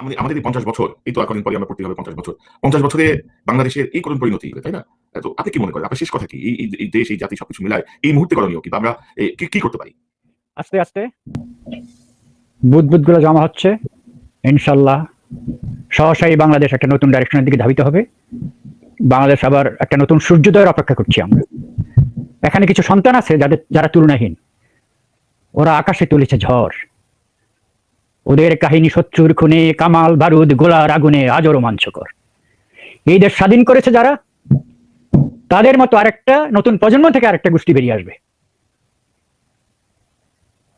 আমাদের আমাদের এই পঞ্চাশ বছর এই তো এখন পরে আমরা পড়তে হবে পঞ্চাশ বছর। পঞ্চাশ বছরে বাংলাদেশের এই করুণ পরিণতি তাই না? তো আপনি কি মনে করেন? আপনার শেষ কথা কি? এই দেশ এই জাতি সবকিছু মিলায় এই মুহূর্তে করণীয় কি? আমরা কি কি করতে পারি? আস্তে আস্তে। বুদবুদগুলো জমা হচ্ছে। ইনশাল্লাহ সহসাই বাংলাদেশ একটা নতুন ডাইরেকশনের দিকে ধাবিত হবে। বাংলাদেশ আবার একটা নতুন সূর্যোদয়ের অপেক্ষা করছি আমরা। এখানে কিছু সন্তান আছে যাদের যারা তুলনাহীন। ওরা আকাশে তুলেছে ঝড়। ওদের কাহিনী শত্রুর খুনে কামাল বারুদ গোলার আগুনে আজও রোমাঞ্চকর। এই দেশ স্বাধীন করেছে যারা, তাদের মতো আরেকটা নতুন প্রজন্ম থেকে আরেকটা গোষ্ঠী বেরিয়ে আসবে।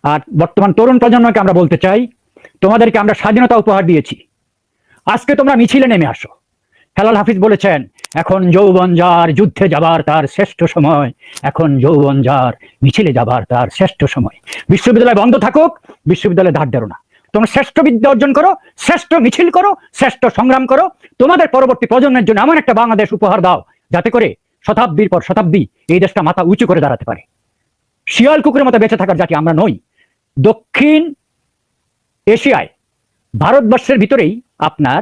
আর বর্তমান তরুণ প্রজন্মকে আমরা বলতে চাই, তোমাদেরকে আমরা স্বাধীনতা উপহার দিয়েছি। আজকে তোমরা মিছিলে নেমে আসো। হেলাল হাফিজ বলেছেন, এখন যৌবন যার যুদ্ধে যাবার তার শ্রেষ্ঠ সময়, এখন যৌবন যার মিছিলে যাবার তার শ্রেষ্ঠ সময়। বিশ্ববিদ্যালয় বন্ধ থাকুক, বিশ্ববিদ্যালয়ে ধার দেরো না। তোমরা শ্রেষ্ঠ বিদ্যা অর্জন করো, শ্রেষ্ঠ মিছিল করো, শ্রেষ্ঠ সংগ্রাম করো। তোমাদের পরবর্তী প্রজন্মের জন্য এমন একটা বাংলাদেশ উপহার দাও, যাতে করে শতাব্দীর পর শতাব্দী এই দেশটা মাথা উঁচু করে দাঁড়াতে পারে। শিয়াল কুকুরের মতো বেঁচে থাকার জাতি আমরা নই। দক্ষিণ এশিয়ায়, ভারতবর্ষের ভিতরেই আপনার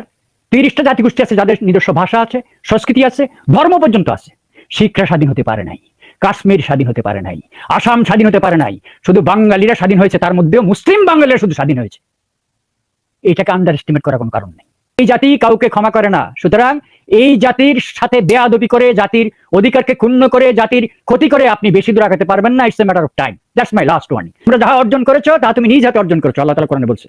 তিরিশটা জাতিগোষ্ঠী আছে, যাদের নিজস্ব ভাষা আছে, সংস্কৃতি আছে, ধর্ম পর্যন্ত আছে। শিখরা স্বাধীন হতে পারে নাই, কাশ্মীর স্বাধীন হতে পারে নাই, আসাম স্বাধীন হতে পারে নাই, শুধু বাঙালিরা স্বাধীন হয়েছে তার মধ্যেও মুসলিম বাঙালিরা শুধু স্বাধীন হয়েছে। এটাকে আন্ডার এস্টিমেট করার কোনো কারণ নেই। এই জাতি কাউকে ক্ষমা করে না। সুতরাং এই জাতির সাথে বেয়াদবি করে, জাতির অধিকারকে ক্ষুণ্ণ করে, জাতির ক্ষতি করে আপনি বেশি দূর আগাতে পারবেন না। It's a matter of time that's my last warning তোমরা যাহা অর্জন করেছ তা তুমি নিজ হাতে অর্জন করেছ। আল্লাহ তালা কোরআনে বলছে,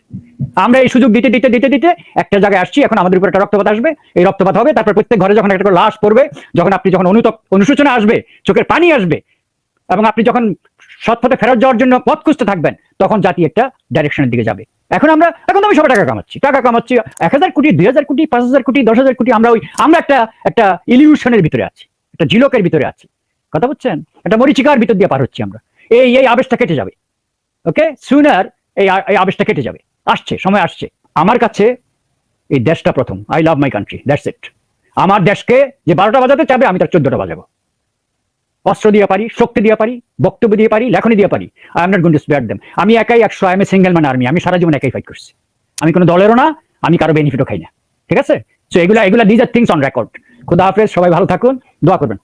আমরা এই সুযোগ দিতে দিতে দিতে দিতে একটা জায়গায় আসছি। এখন আমাদের উপর একটা রক্তপাত আসবে। এই রক্তপাত হবে। তারপর প্রত্যেক ঘরে যখন একটা করে লাশ পড়বে, যখন আপনি যখন অনুতপ, অনুশোচনা আসবে, চোখের পানি আসবে, এবং আপনি যখন সৎপথে ফেরত যাওয়ার জন্য পথ খুঁজতে থাকবেন, তখন জাতি একটা ডাইরেকশনের দিকে যাবে। এখন আমরা, এখন আমি সবাই টাকা কামাচ্ছি। টাকা কামাচ্ছি, এক হাজার কোটি, দুই হাজার কোটি, পাঁচ হাজার কোটি, দশ হাজার কোটি, আমরা ওই, আমরা একটা একটা ইলিউশনের ভিতরে আছি, একটা ঝিলকের ভিতরে আছি। কথা বুঝছেন? একটা মরিচিকার ভিতর দিয়ে পার হচ্ছি আমরা। এই এই আবেশটা কেটে যাবে। ওকে সুনার এই এই আবেশটা কেটে যাবে। আসছে, সময় আসছে। আমার কাছে এই দেশটা প্রথম। I love my country that's it আমার দেশকে যে বারোটা বাজাতে চাবে, আমি তার চোদ্দটা বাজাবো। অস্ত্র দিয়ে পারি, শক্তি দিয়ে পারি, বক্তব্য দিয়ে পারি, লেখনী দিয়ে পারি। I am not gonna spare them আমি একাই একশো I am a single man army আমি সারা জীবন একাই ফাইট করছি। আমি কোনো দলেরও না, আমি কারও বেনিফিটও খাই না। ঠিক আছে? সো এগুলা এগুলা these are things on record খুদা হাফেজ, সবাই ভালো থাকুন, দোয়া করবেন।